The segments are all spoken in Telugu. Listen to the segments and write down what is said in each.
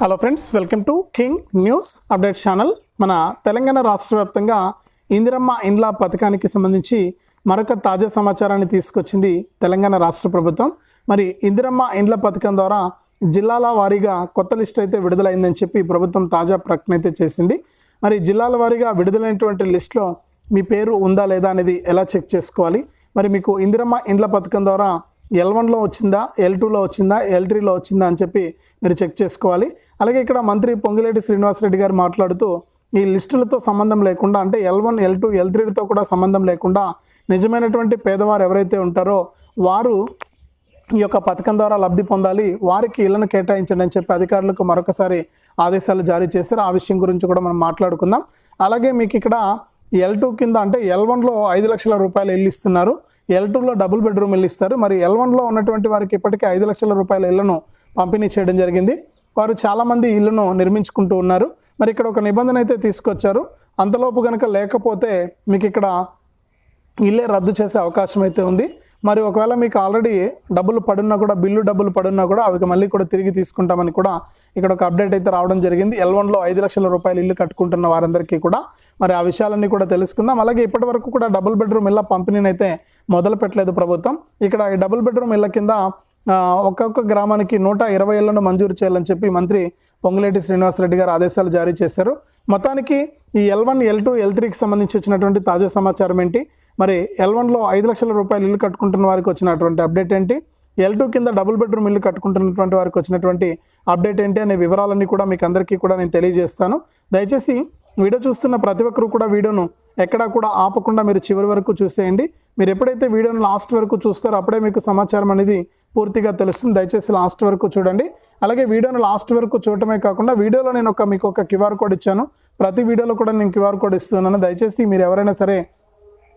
Hello friends welcome to king news update channel మన తెలంగాణ రాష్ట్ర వ్యాప్తంగా ఇందిరమ్మ ఇండ్ల పథకానికి సంబంధించి మరొక తాజా సమాచారాన్ని తీసుకొచ్చింది తెలంగాణ రాష్ట్ర ప్రభుత్వం. మరి ఇందిరమ్మ ఇండ్ల పథకం ద్వారా జిల్లాల వారీగా కొత్త లిస్ట్ అయితే విడుదలైందని చెప్పి ప్రభుత్వం తాజా ప్రకటన అయితే చేసింది. మరి జిల్లాల వారీగా విడుదలైనటువంటి లిస్టులో మీ పేరు ఉందా లేదా అనేది ఎలా చెక్ చేసుకోవాలి? మరి మీకు ఇందిరమ్మ ఇండ్ల పథకం ద్వారా ఎల్ వన్లో వచ్చిందా? ఎల్ టూలో వచ్చిందా? ఎల్ త్రీలో వచ్చిందా అని చెప్పి మీరు చెక్ చేసుకోవాలి. అలాగే ఇక్కడ మంత్రి పొంగిలేటి శ్రీనివాసరెడ్డి గారు మాట్లాడుతూ ఈ లిస్టులతో సంబంధం లేకుండా అంటే L one L two L త్రీలతో కూడా సంబంధం లేకుండా నిజమైనటువంటి పేదవారు ఎవరైతే ఉంటారో వారు ఈ యొక్క పథకం ద్వారా లబ్ధి పొందాలి వారికి ఇళ్ళను కేటాయించండి అని చెప్పి అధికారులకు మరొకసారి ఆదేశాలు జారీ చేశారు. ఆ విషయం గురించి కూడా మనం మాట్లాడుకుందాం. అలాగే మీకు ఇక్కడ ఎల్ టూ కింద అంటే ఎల్ వన్లో ఐదు లక్షల రూపాయలు ఇల్లు ఇస్తున్నారు. ఎల్ టూలో డబుల్ బెడ్రూమ్ ఇల్లు ఇస్తారు. మరి ఎల్ వన్లో ఉన్నటువంటి వారికి ఇప్పటికే ఐదు లక్షల రూపాయల ఇళ్ళను పంపిణీ చేయడం జరిగింది. వారు చాలామంది ఇళ్ళను నిర్మించుకుంటూ ఉన్నారు. మరి ఇక్కడ ఒక నిబంధన అయితే తీసుకొచ్చారు. అంతలోపు కనుక లేకపోతే మీకు ఇక్కడ ఇల్లే రద్దు చేసే అవకాశం అయితే ఉంది. మరి ఒకవేళ మీకు ఆల్రెడీ డబ్బులు పడున్నా కూడా బిల్లు డబ్బులు పడున్నా కూడా అవి మళ్ళీ కూడా తిరిగి తీసుకుంటామని కూడా ఇక్కడ ఒక అప్డేట్ అయితే రావడం జరిగింది. ఎల్ వన్లో ఐదు లక్షల రూపాయలు ఇల్లు కట్టుకుంటున్న వారందరికీ కూడా మరి ఆ విషయాలన్నీ కూడా తెలుసుకుందాం. అలాగే ఇప్పటి వరకు కూడా డబుల్ బెడ్రూమ్ ఇళ్ళ పంపిణీని అయితే మొదలు పెట్టలేదు ప్రభుత్వం. ఇక్కడ ఈ డబుల్ బెడ్రూమ్ ఇళ్ళ కింద ఒక్కొక్క గ్రామానికి నూట ఇరవై ఏళ్ళను మంజూరు చేయాలని చెప్పి మంత్రి పొంగులేటి శ్రీనివాసరెడ్డి గారు ఆదేశాలు జారీ చేశారు. మొత్తానికి ఈ L one L two L త్రీకి సంబంధించి వచ్చినటువంటి తాజా సమాచారం ఏంటి? మరి ఎల్ వన్లో ఐదు లక్షల రూపాయలు ఇల్లు కట్టుకుంటున్న వారికి వచ్చినటువంటి అప్డేట్ ఏంటి? ఎల్ టూ కింద డబుల్ బెడ్రూమ్ ఇల్లు కట్టుకుంటున్నటువంటి వారికి వచ్చినటువంటి అప్డేట్ ఏంటి అనే వివరాలన్నీ కూడా మీకు అందరికీ కూడా నేను తెలియజేస్తాను. దయచేసి వీడియో చూస్తున్న ప్రతి ఒక్కరు కూడా వీడియోను ఎక్కడా కూడా ఆపకుండా మీరు చివరి వరకు చూసేయండి. మీరు ఎప్పుడైతే వీడియోను లాస్ట్ వరకు చూస్తారో అప్పుడే మీకు సమాచారం అనేది పూర్తిగా తెలుస్తుంది. దయచేసి లాస్ట్ వరకు చూడండి. అలాగే వీడియోను లాస్ట్ వరకు చూడటమే కాకుండా వీడియోలో నేను ఒక మీకు ఒక క్యూఆర్ కోడ్ ఇచ్చాను. ప్రతి వీడియోలో కూడా నేను క్యూఆర్ కోడ్ ఇస్తున్నాను. దయచేసి మీరు ఎవరైనా సరే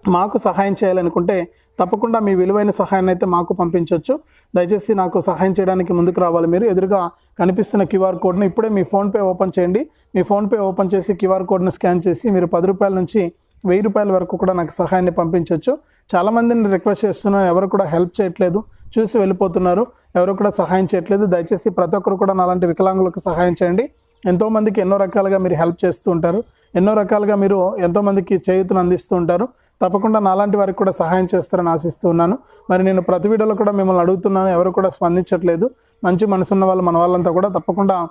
మాకు సహాయం చేయాలనుకుంటే తప్పకుండా మీ విలువైన సహాయాన్ని అయితే మాకు పంపించవచ్చు దయచేసి నాకు సహాయం చేయడానికి ముందుకు రావాలి మీరు. ఎదురుగా కనిపిస్తున్న క్యూఆర్ కోడ్ను ఇప్పుడే మీ ఫోన్పే ఓపెన్ చేయండి. మీ ఫోన్పే ఓపెన్ చేసి క్యూఆర్ కోడ్ను స్కాన్ చేసి మీరు పది రూపాయల నుంచి వెయ్యి రూపాయల వరకు కూడా నాకు సహాయాన్ని పంపించవచ్చు చాలామందిని రిక్వెస్ట్ చేస్తున్నాను. ఎవరు కూడా హెల్ప్ చేయట్లేదు. చూసి వెళ్ళిపోతున్నారు. ఎవరు కూడా సహాయం చేయట్లేదు. దయచేసి ప్రతి ఒక్కరు కూడా నాలాంటి వికలాంగులకు సహాయం చేయండి. ఎంతోమందికి ఎన్నో రకాలుగా మీరు హెల్ప్ చేస్తూ ఉంటారు. ఎన్నో రకాలుగా మీరు ఎంతోమందికి చేయూతను అందిస్తూ ఉంటారు. తప్పకుండా నాలాంటి వారికి కూడా సహాయం చేస్తారని ఆశిస్తూ ఉన్నాను. మరి నేను ప్రతి వీడియోలో కూడా మిమ్మల్ని అడుగుతున్నాను. ఎవరు కూడా స్పందించట్లేదు. మంచి మనసున్న వాళ్ళు మన వాళ్ళంతా కూడా తప్పకుండా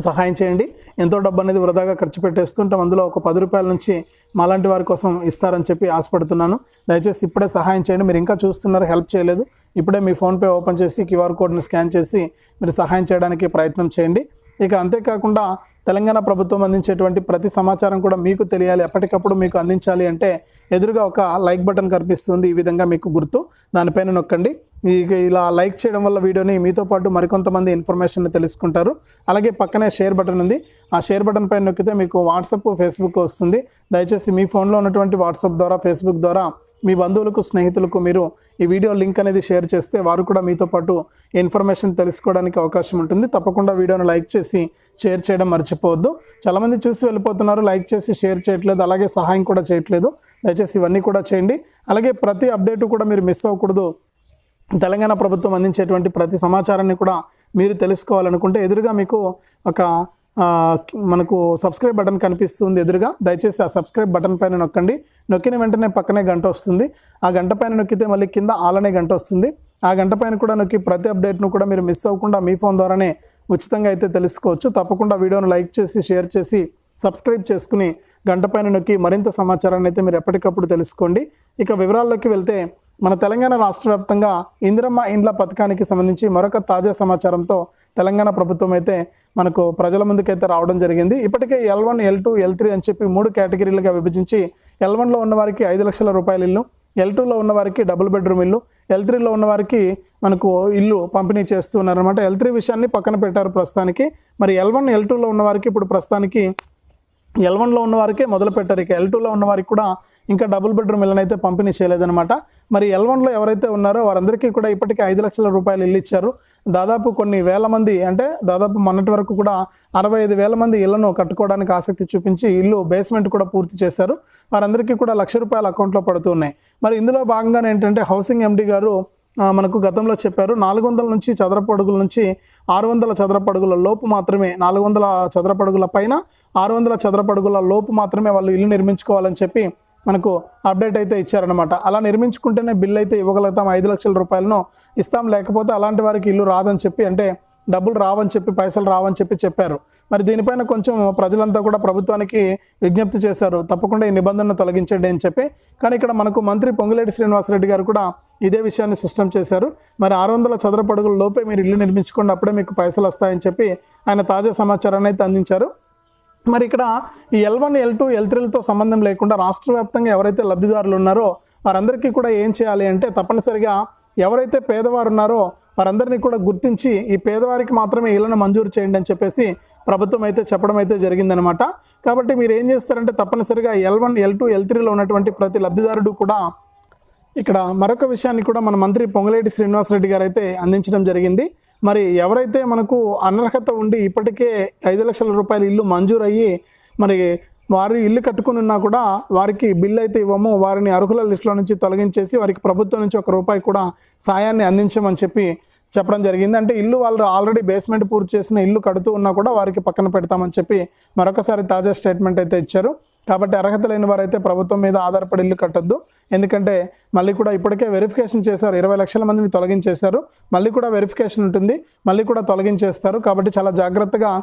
సహాయం చేయండి. ఎంతో డబ్బు అనేది వృధాగా ఖర్చు పెట్టేస్తుంటాం అందులో ఒక పది రూపాయల నుంచి మాలాంటి వారి కోసం ఇస్తారని చెప్పి ఆశపడుతున్నాను. దయచేసి ఇప్పుడే సహాయం చేయండి. మీరు ఇంకా చూస్తున్నారు హెల్ప్ చేయలేదు. ఇప్పుడే మీ ఫోన్పే ఓపెన్ చేసి క్యూఆర్ కోడ్ని స్కాన్ చేసి మీరు సహాయం చేయడానికి ప్రయత్నం చేయండి. ఇక అంతేకాకుండా తెలంగాణ ప్రభుత్వం అందించేటువంటి ప్రతి సమాచారం కూడా మీకు తెలియాలి. ఎప్పటికప్పుడు మీకు అందించాలి అంటే ఎదురుగా ఒక లైక్ బటన్ కనిపిస్తుంది. ఈ విధంగా మీకు గుర్తు దానిపైన నొక్కండి. ఇక ఇలా లైక్ చేయడం వల్ల వీడియోని మీతో పాటు మరికొంతమంది ఇన్ఫర్మేషన్ తెలుసుకుంటారు. అలాగే పక్కనే షేర్ బటన్ ఉంది. ఆ షేర్ బటన్ పైన నొక్కితే మీకు వాట్సాప్ ఫేస్బుక్ వస్తుంది. దయచేసి మీ ఫోన్లో ఉన్నటువంటి వాట్సాప్ ద్వారా ఫేస్బుక్ ద్వారా మీ బంధువులకు స్నేహితులకు మీరు ఈ వీడియో లింక్ అనేది షేర్ చేస్తే వారు కూడా మీతో పాటు ఇన్ఫర్మేషన్ తెలుసుకోవడానికి అవకాశం ఉంటుంది. తప్పకుండా వీడియోను లైక్ చేసి షేర్ చేయడం మర్చిపోవద్దు. చాలామంది చూసి వెళ్ళిపోతున్నారు లైక్ చేసి షేర్ చేయట్లేదు అలాగే సహాయం కూడా చేయట్లేదు. దయచేసి ఇవన్నీ కూడా చేయండి. అలాగే ప్రతి అప్డేట్ కూడా మీరు మిస్ అవ్వకూడదు. తెలంగాణ ప్రభుత్వం అందించేటువంటి ప్రతి సమాచారాన్ని కూడా మీరు తెలుసుకోవాలనుకుంటే ఎదురుగా మీకు ఒక మనకు సబ్స్క్రైబ్ బటన్ కనిపిస్తుంది ఎదురుగా. దయచేసి ఆ సబ్స్క్రైబ్ బటన్ పైన నొక్కండి. నొక్కిన వెంటనే పక్కనే గంట వస్తుంది. ఆ గంట పైన నొక్కితే మళ్ళీ కింద ఆలనే గంట వస్తుంది. ఆ గంట పైన కూడా నొక్కి ప్రతి అప్డేట్ను కూడా మీరు మిస్ అవ్వకుండా మీ ఫోన్ ద్వారానే ఉచితంగా అయితే తెలుసుకోవచ్చు. తప్పకుండా వీడియోను లైక్ చేసి షేర్ చేసి సబ్స్క్రైబ్ చేసుకుని గంట పైన నొక్కి మరింత సమాచారాన్ని అయితే మీరు ఎప్పటికప్పుడు తెలుసుకోండి. ఇక వివరాల్లోకి వెళ్తే మన తెలంగాణ రాష్ట్ర వ్యాప్తంగా ఇందిరమ్మ ఇండ్ల పథకానికి సంబంధించి మరొక తాజా సమాచారంతో తెలంగాణ ప్రభుత్వం అయితే మనకు ప్రజల ముందుకైతే రావడం జరిగింది. ఇప్పటికే L one L two L three అని చెప్పి మూడు కేటగిరీలుగా విభజించి ఎల్ వన్లో ఉన్న వారికి ఐదు లక్షల రూపాయల ఇల్లు ఎల్ టూలో ఉన్న వారికి డబుల్ బెడ్రూమ్ ఇల్లు ఎల్ త్రీలో ఉన్న వారికి మనకు ఇల్లు పంపిణీ చేస్తున్నారనమాట ఎల్ త్రీ విషయాన్ని పక్కన పెట్టారు ప్రస్తుతానికి. మరి ఎల్ వన్ ఎల్ టూలో ఉన్న వారికి ఇప్పుడు ప్రస్తుతానికి ఎల్ వన్లో ఉన్న వారికే మొదలు పెట్టారు. ఇక ఎల్ టూలో ఉన్న వారికి కూడా ఇంకా డబుల్ బెడ్రూమ్ ఇళ్ళని అయితే పంపిణీ చేయలేదన్నమాట. మరి ఎల్ వన్లో ఎవరైతే ఉన్నారో వారందరికీ కూడా ఇప్పటికే ఐదు లక్షల రూపాయలు ఇల్లు ఇచ్చారు. దాదాపు కొన్ని వేల మంది అంటే దాదాపు మొన్నటి వరకు కూడా అరవై ఐదు వేల మంది ఇళ్ళను కట్టుకోవడానికి ఆసక్తి చూపించి ఇల్లు బేస్మెంట్ కూడా పూర్తి చేశారు. వారందరికీ కూడా లక్ష రూపాయల అకౌంట్లో పడుతున్నాయి మరి ఇందులో భాగంగానే ఏంటంటే హౌసింగ్ ఎండి గారు మనకు గతంలో చెప్పారు నాలుగు వందల నుంచి చదరపడుగుల నుంచి ఆరు వందల చదరపడుగుల లోపు మాత్రమే నాలుగు వందల చదరపడుగుల పైన ఆరు వందల చదరపడుగుల లోపు మాత్రమే వాళ్ళు ఇల్లు నిర్మించుకోవాలని చెప్పి మనకు అప్డేట్ అయితే ఇచ్చారనమాట అలా నిర్మించుకుంటేనే బిల్ అయితే ఇవ్వగలుగుతాం ఐదు లక్షల రూపాయలను ఇస్తాం. లేకపోతే అలాంటి వారికి ఇల్లు రాదని చెప్పి అంటే డబ్బులు రావని చెప్పి పైసలు రావని చెప్పి చెప్పారు. మరి దీనిపైన కొంచెం ప్రజలంతా కూడా ప్రభుత్వానికి విజ్ఞప్తి చేశారు. తప్పకుండా ఈ నిబంధనను తొలగించండి అని చెప్పి. కానీ ఇక్కడ మనకు మంత్రి పొంగులేటి శ్రీనివాసరెడ్డి గారు కూడా ఇదే విషయాన్ని స్పష్టం చేశారు. మరి ఆరు వందల చదరపడుగుల లోపే మీరు ఇల్లు నిర్మించుకోండి అప్పుడే మీకు పైసలు వస్తాయని చెప్పి ఆయన తాజా సమాచారాన్ని అయితే అందించారు. మరి ఇక్కడ ఈ L one L two L త్రీలతో సంబంధం లేకుండా రాష్ట్ర వ్యాప్తంగా ఎవరైతే లబ్ధిదారులు ఉన్నారో వారందరికీ కూడా ఏం చేయాలి అంటే తప్పనిసరిగా ఎవరైతే పేదవారు ఉన్నారో వారందరినీ కూడా గుర్తించి ఈ పేదవారికి మాత్రమే ఇళ్ళను మంజూరు చేయండి అని చెప్పేసి ప్రభుత్వం అయితే చెప్పడం అయితే జరిగిందనమాట కాబట్టి మీరు ఏం చేస్తారంటే తప్పనిసరిగా L one L two L త్రీలో ఉన్నటువంటి ప్రతి లబ్ధిదారుడు కూడా ఇక్కడ మరొక విషయాన్ని కూడా మన మంత్రి పొంగులేటి శ్రీనివాసరెడ్డి గారు అయితే అందించడం జరిగింది. మరి ఎవరైతే మనకు అనర్హత ఉండి ఇప్పటికే ఐదు లక్షల రూపాయల ఇల్లు మంజూరయ్యి మరి వారు ఇల్లు కట్టుకుని ఉన్నా కూడా వారికి బిల్లు అయితే ఇవ్వము. వారిని అర్హుల లిస్టులో నుంచి తొలగించేసి వారికి ప్రభుత్వం నుంచి ఒక రూపాయి కూడా సాయాన్ని అందించమని చెప్పి చెప్పడం జరిగింది. అంటే ఇల్లు వాళ్ళు ఆల్రెడీ బేస్మెంట్ పూర్తి చేసిన ఇల్లు కడుతూ ఉన్నా కూడా వారికి పక్కన పెడతామని చెప్పి మరొకసారి తాజా స్టేట్మెంట్ అయితే ఇచ్చారు. కాబట్టి అర్హత లేని వారైతే ప్రభుత్వం మీద ఆధారపడి ఇల్లు కట్టద్దు. ఎందుకంటే మళ్ళీ కూడా ఇప్పటికే వెరిఫికేషన్ చేశారు. ఇరవై లక్షల మందిని తొలగించేశారు. మళ్ళీ కూడా వెరిఫికేషన్ ఉంటుంది. మళ్ళీ కూడా తొలగించేస్తారు. కాబట్టి చాలా జాగ్రత్తగా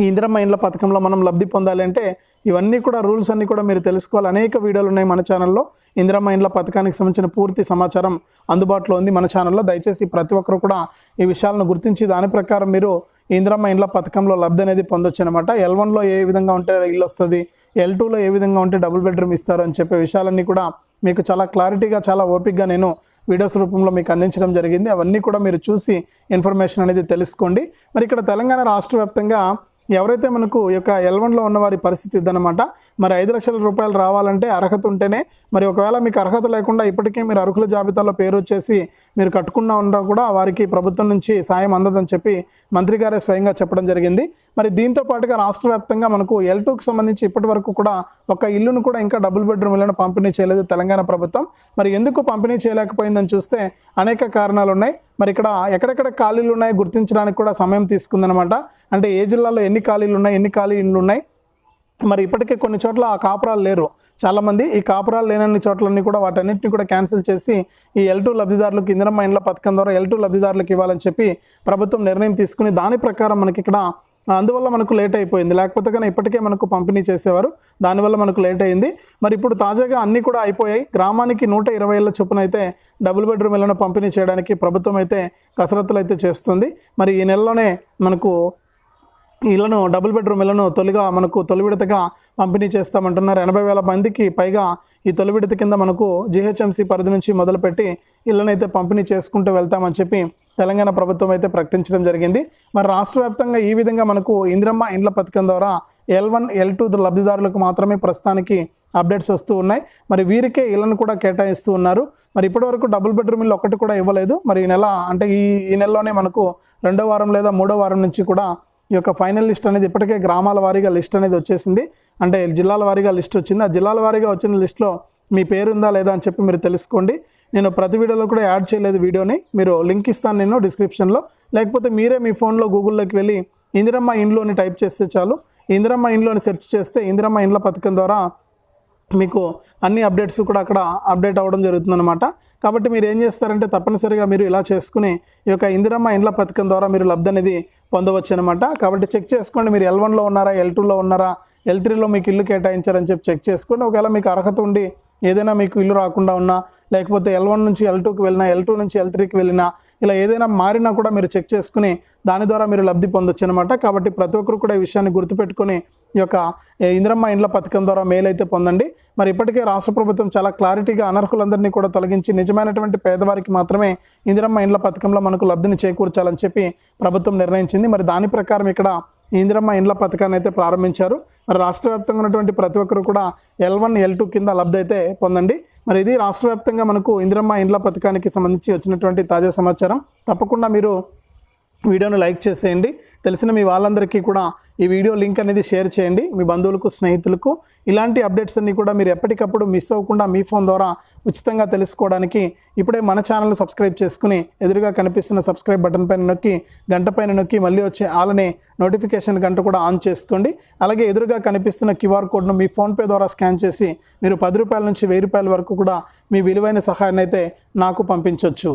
ఈ ఇందిరమ్మ ఇండ్ల పథకంలో మనం లబ్ధి పొందాలి అంటే ఇవన్నీ కూడా రూల్స్ అన్నీ కూడా మీరు తెలుసుకోవాలి. అనేక వీడియోలు ఉన్నాయి మన ఛానల్లో. ఇందిరమ్మ ఇండ్ల పథకానికి సంబంధించిన పూర్తి సమాచారం అందుబాటులో ఉంది మన ఛానల్లో. దయచేసి ప్రతి ఒక్కరు కూడా ఈ విషయాలను గుర్తించి దాని ప్రకారం మీరు ఇందిరమ్మ ఇండ్ల పథకంలో లబ్ధి అనేది పొందొచ్చు అనమాట ఎల్ వన్లో ఏ విధంగా ఉంటే ఇల్లు వస్తుంది? ఎల్ టూలో ఏ విధంగా ఉంటే డబుల్ బెడ్రూమ్ ఇస్తారు అని చెప్పే విషయాలన్నీ కూడా మీకు చాలా క్లారిటీగా చాలా ఓపిక్గా నేను వీడియోస్ రూపంలో మీకు అందించడం జరిగింది. అవన్నీ కూడా మీరు చూసి ఇన్ఫర్మేషన్ అనేది తెలుసుకోండి. మరి ఇక్కడ తెలంగాణ రాష్ట్ర వ్యాప్తంగా ఎవరైతే మనకు ఈ యొక్క ఎల్వన్లో ఉన్న వారి పరిస్థితి ఇదనమాట మరి ఐదు లక్షల రూపాయలు రావాలంటే అర్హత ఉంటేనే మరి ఒకవేళ మీకు అర్హత లేకుండా ఇప్పటికే మీరు అర్హుల జాబితాలో పేరు వచ్చేసి మీరు కట్టుకున్నా ఉన్నా కూడా వారికి ప్రభుత్వం నుంచి సాయం అందదని చెప్పి మంత్రి గారే స్వయంగా చెప్పడం జరిగింది. మరి దీంతో పాటుగా రాష్ట్ర వ్యాప్తంగా మనకు ఎల్ టూకి సంబంధించి ఇప్పటి వరకు కూడా ఒక ఇల్లును కూడా ఇంకా డబుల్ బెడ్రూమ్ ఇళ్ళను పంపిణీ చేయలేదు తెలంగాణ ప్రభుత్వం. మరి ఎందుకు పంపిణీ చేయలేకపోయిందని చూస్తే అనేక కారణాలు ఉన్నాయి మరి ఇక్కడ ఎక్కడెక్కడ ఖాళీలు ఉన్నాయి గుర్తించడానికి కూడా సమయం తీసుకుందనమాట అంటే ఏ జిల్లాలో ఎన్ని ఖాళీలు ఉన్నాయి ఎన్ని ఖాళీ ఇండ్లు ఉన్నాయి మరి ఇప్పటికే కొన్ని చోట్ల ఆ కాపురాలు లేరు. చాలామంది ఈ కాపురాలు లేనన్ని చోట్లన్నీ కూడా వాటన్నిటిని కూడా క్యాన్సిల్ చేసి ఈ ఎల్ టూ లబ్ధిదారులకు ఇందిరమ్మ ఇండ్ల పథకం ద్వారా ఎల్ టూ లబ్ధిదారులకు ఇవ్వాలని చెప్పి ప్రభుత్వం నిర్ణయం తీసుకుని దాని ప్రకారం మనకి ఇక్కడ అందువల్ల మనకు లేట్ అయిపోయింది. లేకపోతే కానీ ఇప్పటికే మనకు పంపిణీ చేసేవారు. దానివల్ల మనకు లేట్ అయింది. మరి ఇప్పుడు తాజాగా అన్నీ కూడా అయిపోయాయి. గ్రామానికి నూట ఇరవై ఏళ్ళ చొప్పున అయితే డబుల్ బెడ్రూమ్ ఇళ్ళను పంపిణీ చేయడానికి ప్రభుత్వం అయితే కసరత్తులు అయితే చేస్తుంది. మరి ఈ నెలలోనే మనకు ఇళ్ళను డబుల్ బెడ్రూమ్ ఇళ్ళను తొలిగా మనకు తొలి విడతగా పంపిణీ చేస్తామంటున్నారు. ఎనభై వేల మందికి పైగా ఈ తొలి విడత కింద మనకు జిహెచ్ఎంసీ పరిధి నుంచి మొదలుపెట్టి ఇళ్ళను అయితే పంపిణీ చేసుకుంటూ వెళ్తామని చెప్పి తెలంగాణ ప్రభుత్వం అయితే ప్రకటించడం జరిగింది. మరి రాష్ట్ర వ్యాప్తంగా ఈ విధంగా మనకు ఇందిరమ్మ ఇండ్ల పథకం ద్వారా ఎల్ వన్ ఎల్ టూ లబ్ధిదారులకు మాత్రమే ప్రస్తుతానికి అప్డేట్స్ వస్తూ ఉన్నాయి. మరి వీరికే ఇళ్ళను కూడా కేటాయిస్తూ ఉన్నారు. మరి ఇప్పటివరకు డబుల్ బెడ్రూమ్ ఇల్లు ఒకటి కూడా ఇవ్వలేదు. మరి ఈ నెల అంటే ఈ ఈ నెలలోనే మనకు రెండో వారం లేదా మూడో వారం నుంచి కూడా ఈ యొక్క ఫైనల్ లిస్ట్ అనేది ఇప్పటికే గ్రామాల వారీగా లిస్ట్ అనేది వచ్చేసింది. అంటే జిల్లాల వారీగా లిస్ట్ వచ్చింది. ఆ జిల్లాల వారీగా వచ్చిన లిస్ట్లో మీ పేరు ఉందా లేదా అని చెప్పి మీరు తెలుసుకోండి. నేను ప్రతి వీడియోలో కూడా యాడ్ చేయలేదు వీడియోని. మీరు లింక్ ఇస్తాను నేను డిస్క్రిప్షన్లో. లేకపోతే మీరే మీ ఫోన్లో గూగుల్లోకి వెళ్ళి ఇందిరమ్మ ఇండ్లోని టైప్ చేస్తే చాలు. ఇందిరమ్మ ఇండ్లోని సెర్చ్ చేస్తే ఇందిరమ్మ ఇండ్ల పథకం ద్వారా మీకు అన్ని అప్డేట్స్ కూడా అక్కడ అప్డేట్ అవ్వడం జరుగుతుందన్నమాట. కాబట్టి మీరు ఏం చేస్తారంటే తప్పనిసరిగా మీరు ఇలా చేసుకుని ఈ యొక్క ఇందిరమ్మ ఇండ్ల పథకం ద్వారా మీరు లబ్ధి అనేది పొందవచ్చు అనమాట కాబట్టి చెక్ చేసుకోండి. మీరు ఎల్ వన్లో ఉన్నారా ఎల్ టూలో ఉన్నారా ఎల్ త్రీలో మీకు ఇల్లు కేటాయించారని చెప్పి చెక్ చేసుకోండి ఒకవేళ మీకు అర్హత ఉండి ఏదైనా మీకు ఇల్లు రాకుండా ఉన్నా లేకపోతే ఎల్ వన్ నుంచి ఎల్ టూకి వెళ్ళినా ఎల్ టూ నుంచి ఎల్ త్రీకి వెళ్ళినా ఇలా ఏదైనా మారినా కూడా మీరు చెక్ చేసుకుని దాని ద్వారా మీరు లబ్ధి పొందొచ్చు అనమాట కాబట్టి ప్రతి ఒక్కరు కూడా ఈ విషయాన్ని గుర్తుపెట్టుకొని ఈ యొక్క ఏ, ఇందిరమ్మ ఇండ్ల పథకం ద్వారా మేలైతే అయితే పొందండి. మరి ఇప్పటికే రాష్ట్ర ప్రభుత్వం చాలా క్లారిటీగా అనర్హులందరినీ కూడా తొలగించి నిజమైనటువంటి పేదవారికి మాత్రమే ఇందిరమ్మ ఇండ్ల పథకంలో మనకు లబ్ధిని చేకూర్చాలని చెప్పి ప్రభుత్వం నిర్ణయించింది. మరి దాని ప్రకారం ఇక్కడ ఇందిరమ్మ ఇండ్ల పథకాన్ని అయితే ప్రారంభించారు. మరి రాష్ట్ర వ్యాప్తంగా ఉన్నటువంటి ప్రతి ఒక్కరు కూడా ఎల్ వన్ ఎల్ టూ కింద లబ్ధి అయితే పొందండి. మరి ఇది రాష్ట్ర వ్యాప్తంగా మనకు ఇందిరమ్మ ఇండ్ల పథకానికి సంబంధించి వచ్చినటువంటి తాజా సమాచారం. తప్పకుండా మీరు వీడియోను లైక్ చేసేయండి. తెలిసిన మీ వాళ్ళందరికీ కూడా ఈ వీడియో లింక్ అనేది షేర్ చేయండి. మీ బంధువులకు స్నేహితులకు ఇలాంటి అప్డేట్స్ అన్నీ కూడా మీరు ఎప్పటికప్పుడు మిస్ అవ్వకుండా మీ ఫోన్ ద్వారా ఉచితంగా తెలుసుకోవడానికి ఇప్పుడే మన ఛానల్ సబ్స్క్రైబ్ చేసుకుని ఎదురుగా కనిపిస్తున్న సబ్స్క్రైబ్ బటన్ పైన నొక్కి గంట పైన నొక్కి మళ్ళీ వచ్చే ఆలనే నోటిఫికేషన్ గంట కూడా ఆన్ చేసుకోండి. అలాగే ఎదురుగా కనిపిస్తున్న క్యూఆర్ కోడ్ను మీ ఫోన్పే ద్వారా స్కాన్ చేసి మీరు పది రూపాయల నుంచి వెయ్యి రూపాయల వరకు కూడా మీ విలువైన సహాయాన్ని అయితే నాకు పంపించవచ్చు